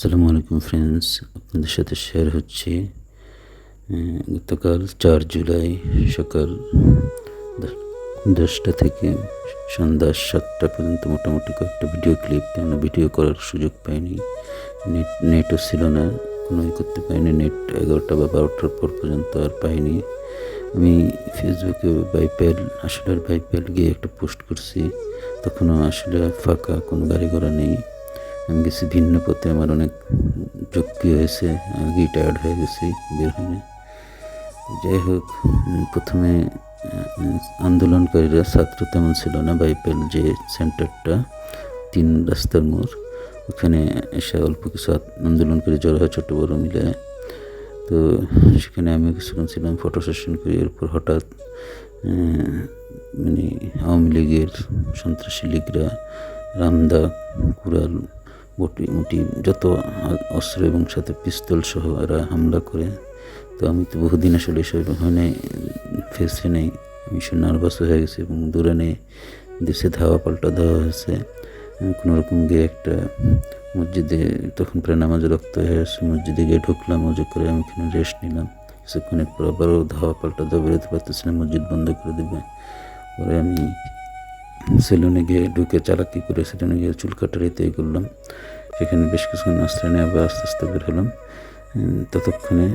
আসসালামু আলাইকুম ফ্রেন্ডস আপনাদের সাথে শেয়ার হচ্ছে গতকাল চার জুলাই সকাল দশটা থেকে সন্ধ্যা সাতটা পর্যন্ত মোটামুটি কয়েকটা ভিডিও ক্লিপ কেন ভিডিও করার সুযোগ পাইনি। নেট নেটও ছিল না, কোনোই করতে পাইনি নেট এগারোটা বা বারোটার পর পর্যন্ত আর পাইনি। আমি ফেসবুকে বাইপেল আসলে বাইপেল গিয়ে একটা পোস্ট করছি, তখনও আসলে ফাঁকা, কোনো গাড়ি ঘোড়া নেই। আমি গেছি ভিন্ন পথে, আমার অনেক ঝক্কি হয়েছে আগেই টায়ার্ড হয়ে গেছি, বের হয়ে যাই হোক প্রথমে আন্দোলনকারীরা ছাত্র তেমন ছিল না, বাইপেল যে সেন্টারটা, তিন রাস্তার মোড়, ওখানে এসে অল্প কিছু আন্দোলনকারী জড়ো হয় ছোটো বড়ো মিলে। তো সেখানে আমিও কিছুক্ষণ ছিলাম, ফটো সেশন করি, এরপর হঠাৎ মানে আওয়ামী লীগের সন্ত্রাসী লীগরা, রামদা, কুড়াল বটি মুটি যত অস্ত্র এবং সাথে পিস্তল সহ এরা হামলা করে, তো আমি তো বহুদিন আসলে এসব হয় ফেসে নেই। আমি সে নার্ভাস হয়ে গেছি এবং দূরে নেই। দেশে ধাওয়া পাল্টা দেওয়া হয়েছে। আমি কোনো গিয়ে একটা মসজিদে তখন প্রায় নামাজে রক্ত হয়ে আসছে মসজিদে গিয়ে ঢুকলাম মজু করে আমি এখানে রেস্ট নিলাম। কিছুক্ষণের পর আবারও ধাওয়া পাল্টা দেওয়া বেরোতে পারতেছিলাম মসজিদ বন্ধ করে দেবে। পরে আমি সেলুনে গিয়ে ঢুকে চালাকি করে সেলুনে গিয়ে চুল কাটারিতে করলাম। সেখানে বেশ কিছুক্ষণ আশ্রয় নিয়ে আবার আস্তে আস্তে বের হলাম। ততক্ষণে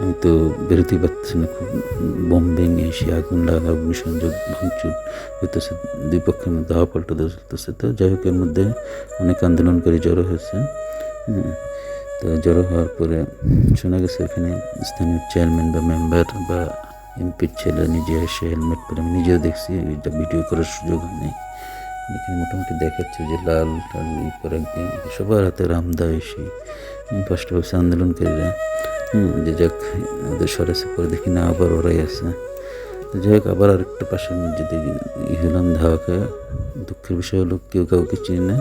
আমি তো বেরোতেই পারতেছি না, খুব বোম ভেঙে এসে আগুন লাগা অগ্নিসংযোগ, ভাঙচুর হইতেছে দুই পক্ষের মধ্যে হাওয়া পাল্টা চলতেছে। তো যাই হোক, এর মধ্যে অনেক আন্দোলনকারী জড়ো হয়েছে। হ্যাঁ তো জড়ো হওয়ার পরে শোনা গেছে এখানে স্থানীয় চেয়ারম্যান বা মেম্বার বা এমপির ছেলে নিজে এসে হেলমেট পরে, আমি নিজেও দেখছি, এটা ভিডিও করার সুযোগ নেই। এখানে মোটামুটি দেখাচ্ছে যে লাল, টাল করে একদিন সবার হাতে রামদা এসে ফার্স্ট ভাবছে আন্দোলনকারীরা যে যাক ওদের সরেছে পরে দেখি না, আবার ওরাই আছে। তো যাই হোক, আবার আরেকটা পাশের মসজিদে হলাম ধাওয়া খাওয়া দুঃখের বিষয় হলো কেউ কাউকে চিনি না,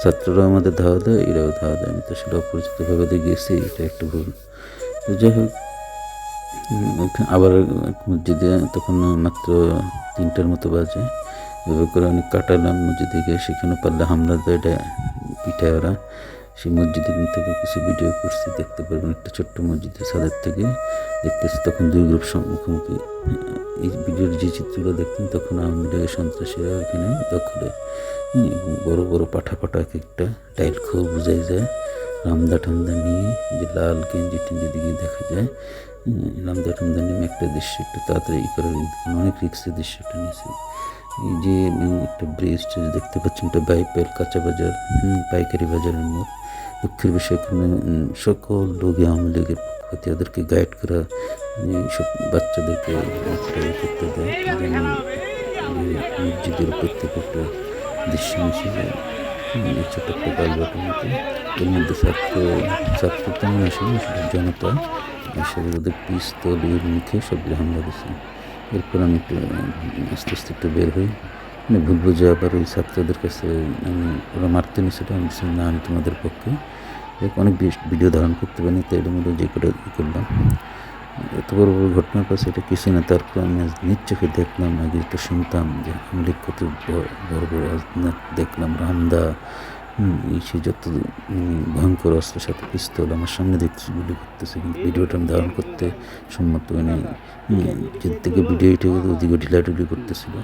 ছাত্ররাও আমাদের ধাওয়া দেয়, এরাও ধাওয়া দেয়। আমি তো সেটা অপরিচিতভাবে গেছি এটা একটা ভুল। তো যাই হোক আবার মসজিদে তখন মাত্র তিনটার মতো বাজে। এভাবে করে অনেক কাটালাম মসজিদে গিয়ে সেখানে পারলে হামলা দেয়, এটা পিঠায় ওরা। সেই মসজিদের থেকে কিছু ভিডিও করছি, দেখতে পারবেন একটা ছোট্ট মসজিদের ছাদের থেকে। দেখতেছি তখন দুই গ্রুপ মুখোমুখি এই ভিডিওর যে চিত্রগুলো দেখতেন, তখন আওয়ামী লীগের সন্ত্রাসীরা এখানে দখলে। বড় বড় পাঠা পাঠা এক একটা টাইল খুব বোঝাই যায়। রামদা ঠামদা নিয়ে যে লাল গেঞ্জি টেঞ্জি দিকে দেখা যায়। রামদা টামদা নিয়ে একটা দৃশ্য একটু তাড়াতাড়ি করার অনেক রিক্সের দৃশ্যটা নিয়েছি। যে উম, একটা ব্রিজ দেখতে পাচ্ছেন একটা বাইপেল কাঁচা বাজার পাইকারি বাজারের মোড় দুঃখের বিষয় এখানে সকল লোক আওয়ামী লীগের পক্ষ থেকে ওদেরকে গাইড করা সব বাচ্চাদেরকে একটা করতে দেয়। মসজিদের থেকে একটা দৃশ্য হুম, ছোট একটা বালবাটের মতো। এর মধ্যে ছাত্র ছাত্র তেমন আসেনি জনতা। এসে ওদের পিস্তল এর মুখে সব হামলা দিচ্ছে এরপর আমি একটু আস্তে আস্তে একটু বের হই। মানে ভুল বুঝে আবার ওই ছাত্রদের কাছে আমি ওরা মারতে সেটা আমি না আমি তোমাদের পক্ষে। অনেক ভিডিও ধারণ করতে পারিনি, তাই এর মধ্যে যে করে করলাম। এত বড় বড় ঘটনার পাশে এটা কিছু না তারপর আমি আজ নিজ চোখে দেখলাম, আগে একটু শুনতাম যে আমলি কত বড় বড় দেখলাম, রামদা সে যত ভয়ঙ্কর অস্ত্রের সাথে পিস্তল আমার সামনে দেখতেছি গুলি করতেছে, কিন্তু ভিডিওটা আমি ধারণ করতে সম্মত নাই যে থেকে ভিডিও এটে ওদিকে ঢিলাঢিলি করতেছিল।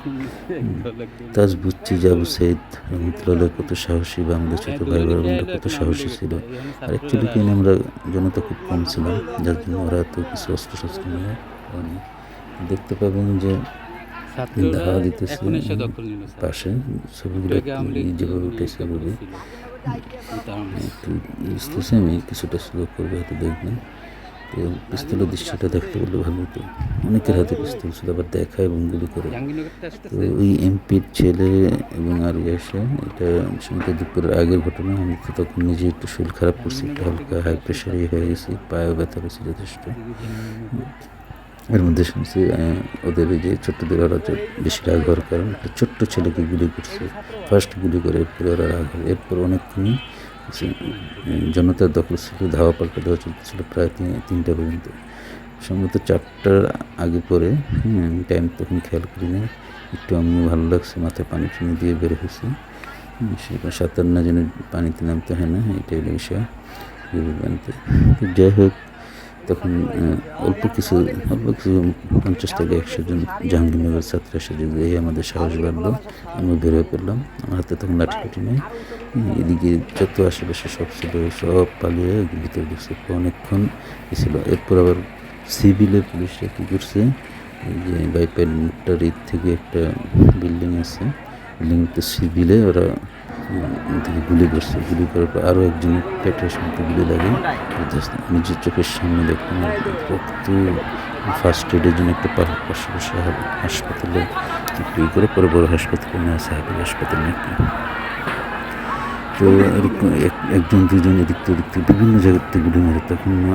তাজ বুঝছি যে আবু সাইদ রহমতুল্লাহ কত সাহসী বা আমাদের ছোট ভাই বোনরা কত সাহসী ছিল। আর অ্যাকচুয়ালি কিনে আমরা জনতা খুব কম ছিলাম, যার জন্য ওরা এত কিছু অস্ত্র শস্ত্র নিয়ে দেখতে পাবেন যে ধাওয়া দিতেছে পাশে ছবিগুলো যেভাবে উঠেছে ওভাবে একটু বুঝতেছি আমি কিছুটা স্লো করব হয়তো দেখবেন। তো পিস্তলের দৃশ্যটা দেখতে বললে ভালো হতো। অনেকের হাতে পিস্তল ছিল আবার দেখা এবং গুলি করে। তো ওই এমপির ছেলে এবং আর এসে এটা শুনতে দুপুরের আগের ঘটনা। আমি তো তখন নিজে একটু শরীর খারাপ করছি একটু হালকা হাই প্রেশারই হয়ে গেছি পায়েও ব্যথা পেয়েছি যথেষ্ট। এর মধ্যে শুনছি ওদের যে ছোট্টদের ওরা বেশি রাগ হওয়ার কারণ, একটা ছোট্ট ছেলেকে গুলি করছে। ফার্স্ট গুলি করে, এরপরে ওরা রাগ হয় এরপর অনেকক্ষণই জনতার দখল ছিল, ধাওয়া পাল্টা দেওয়া চলতেছিল প্রায় তিন- তিনটা পর্যন্ত। সম্ভবত চারটার আগে পরে টাইম তখন খেয়াল করি না একটু আমি ভালো লাগছে, মাথায় পানি টানি দিয়ে বের হয়েছি। সেখানে সাঁতার না জেনে পানিতে নামতে হয় না, এটাই বিষয়। যাই হোক তখন অল্প কিছু অল্প কিছু পঞ্চাশ থেকে একশো জন জাহাঙ্গীরনগর ছাত্র এসে যদি এই আমাদের সাহস বাড়লো। আমরা বের হয়ে পড়লাম। আমার হাতে তখন লাঠি লাঠি নেই এদিকে যত আশেপাশে সব ছিল, সব পালিয়ে ভিতরে ঢুকছে। অনেকক্ষণ ছিল। এরপর আবার সিভিলের পুলিশরা কী করছে? যে বাইপাইটারি থেকে একটা বিল্ডিং আছে। বিল্ডিংটা সিভিলে ওরা থেকে গুলি করছে। গুলি করার পর আরও একজন পেটের সামনে গুলি লাগে। নিজের চোখের সামনে দেখলাম রক্ত ফার্স্ট এডের জন্য একটা পাশাপাশি হাসপাতালে একটু করে, পরে বড় হাসপাতালে নেওয়া সাহেবের হাসপাতাল নাকি। তো এরকম এক- একজন, দুজন এদিক থেকে ওদিক থেকে বিভিন্ন জায়গার থেকে গুলি মারে। তখন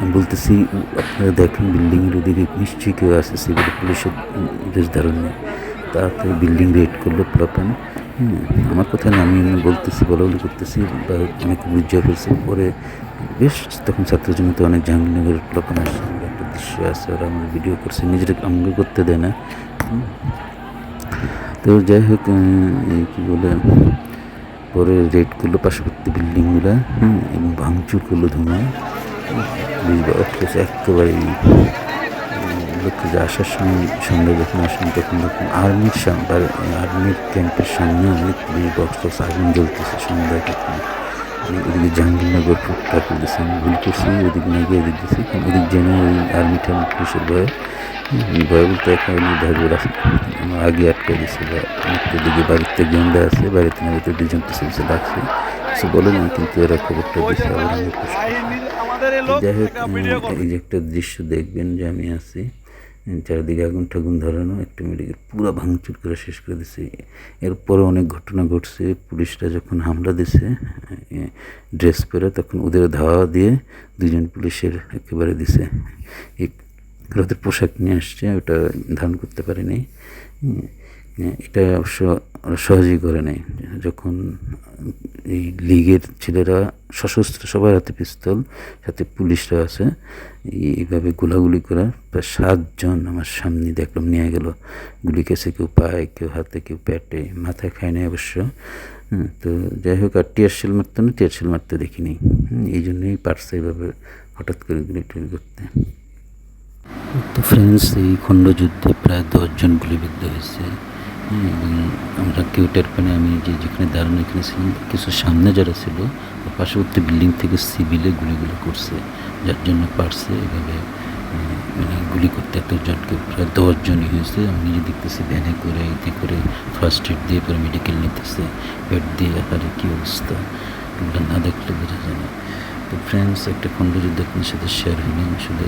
আমি বলতেছি, আপনারা দেখেন বিল্ডিংয়ের ওদিকে নিশ্চয়ই কেউ আছে সেগুলো পুলিশের বেশ ধারণ। নেই তাড়াতাড়ি বিল্ডিং রেড করল প্লাপান আমার কথা আমি বলতেছি বলা বলি করতেছি, বা অনেক বুঝিয়ে ফেলছে পরে বেশ তখন ছাত্রের জন্য অনেক জাহাঙ্গীরনগরের প্লাপান আসছে একটা দৃশ্য আছে, ওরা আমার ভিডিও করছে, নিজের অঙ্গ করতে দেয় না। তো যাই হোক কী বলে, পরে রেড করল পার্শ্ববর্তী বিল্ডিংগুলো, হুম, এবং ভাঙচুর করল পুলিশ একেবারে লক্ষ্য যে আসার সময় সন্ধ্যা যখন আসেন তখন তখন আর্মির সামনে আর্মির ক্যাম্পের সামনে অনেক পুলিশ বক্স আগুন জ্বলতেছে সন্ধ্যায় তখন ওদিকে জাহাঙ্গীরনগর ফুটপাথ করতেছি আমি ভুল করছি ওদিক না গিয়ে ওদিক দিয়েছি কারণ ওদিক যেন ওই আর্মি টার্মি পুলিশের ভয়ে ভয় বলতে এখন ওই ধরবে আমার আগে আটকে দিয়েছে বা অনেকটা দিকে বাড়িতে গেন্দা আছে বাড়িতে না ভিতরে দুজন পিছিয়ে পিছিয়ে ডাকছে কিছু বলে না কিন্তু এরা খবরটা দিচ্ছে আবার আমি যাই হোক এই যে একটা দৃশ্য দেখবেন যে আমি আছি চারিদিকে আগুন ঠাগুন ধরানো, একটা মেডিকেল, পুরো ভাঙচুর করে শেষ করে দিছে। এরপরে অনেক ঘটনা ঘটছে। পুলিশরা যখন হামলা দিছে ড্রেস পরে, তখন ওদের ধাওয়া দিয়ে দুজন পুলিশের একেবারে দিছে। ওদের পোশাক নিয়ে আসছে, ওটা ধারণ করতে পারেনি। এটা অবশ্য সহজেই করে নেয়। যখন এই লীগের ছেলেরা সশস্ত্র সবার হাতে পিস্তল সাথে পুলিশরা আছে এইভাবে গোলাগুলি করা প্রায় সাতজন আমার সামনে দেখলাম নিয়ে গেল। গুলি খেয়েছে কেউ পায়ে কেউ হাতে কেউ পেটে মাথায় খায় নাই অবশ্য। তো যাই হোক আর টিয়ার শিল মারতো না টিয়ার শিল মারতে দেখিনি। এই জন্যই পারছে এইভাবে হঠাৎ করে গুলি টুলি করতে। তো ফ্রেন্ডস এই খণ্ডযুদ্ধে প্রায় দশজন গুলিবিদ্ধ হয়েছে। হ্যাঁ, এবং আমরা কেউ টের পাইনি আমি যে যেখানে দাঁড়ানো এখানে ছিলাম, কিছু সামনে যারা ছিল পার্শ্ববর্তী বিল্ডিং থেকে সিভিলে গুলিগুলো করছে, যার জন্য পারছে এভাবে মানে গুলি করতে। এতজনকে প্রায় দশজনই হয়েছে। আমি নিজে দেখতেছি, ভ্যানে করে এতে করে ফার্স্ট এড দিয়ে পরে মেডিকেল নিতেছে। বেড দিয়ে আরে কী অবস্থা? এগুলো না দেখলে বোঝা যায় না। তো ফ্রেন্ডস একটা খণ্ডযুদ্ধ আপনার সাথে শেয়ার হলাম আসলে